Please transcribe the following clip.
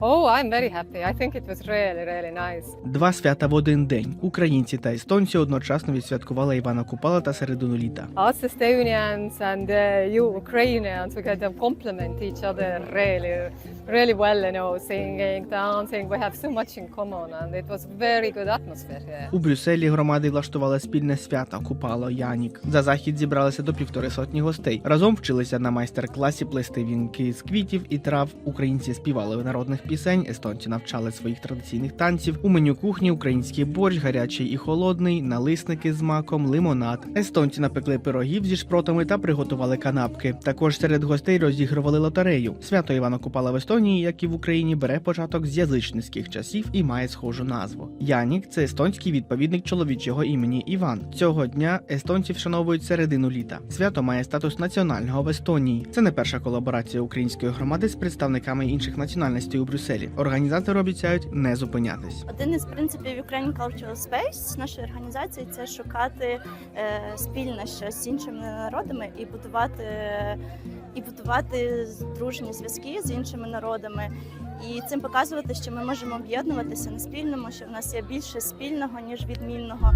Oh, I'm very happy. I think it was really, really nice. Два свята в один день. Українці та естонці одночасно відсвяткували Івана Купала та середину літа. Us Estonians and uh, you Ukrainians, we kind of complement each other really, really well, you know, singing, dancing. We have so much in common, and it was very good atmosphere here. У Брюсселі громади влаштували спільне свято Купало Янік. За захід зібралися до півтори сотні гостей. Разом вчилися на майстер-класі плести вінки з квітів і трав. Українці співали народних пісень, естонці навчали своїх традиційних танців. У меню кухні український борщ, гарячий і холодний, налисники з маком, лимонад. Естонці напекли пирогів зі шпротами та приготували канапки. Також серед гостей розігрували лотерею. Свято Івана Купала в Естонії, як і в Україні, бере початок з язичницьких часів і має схожу назву. Янік це естонський відповідник чоловічого імені Іван. Цього дня естонці вшановують середину літа. Свято має статус національного в Естонії. Це не перша колаборація української громади з представниками інших національностей у Брюсселі. Організатори обіцяють не зупинятись. Один із принципів Ukraine Cultural Space нашої організації це шукати е, спільне щось з іншими народами і будувати, і будувати дружні зв'язки з іншими народами. І цим показувати, що ми можемо об'єднуватися на спільному, що в нас є більше спільного ніж відмінного.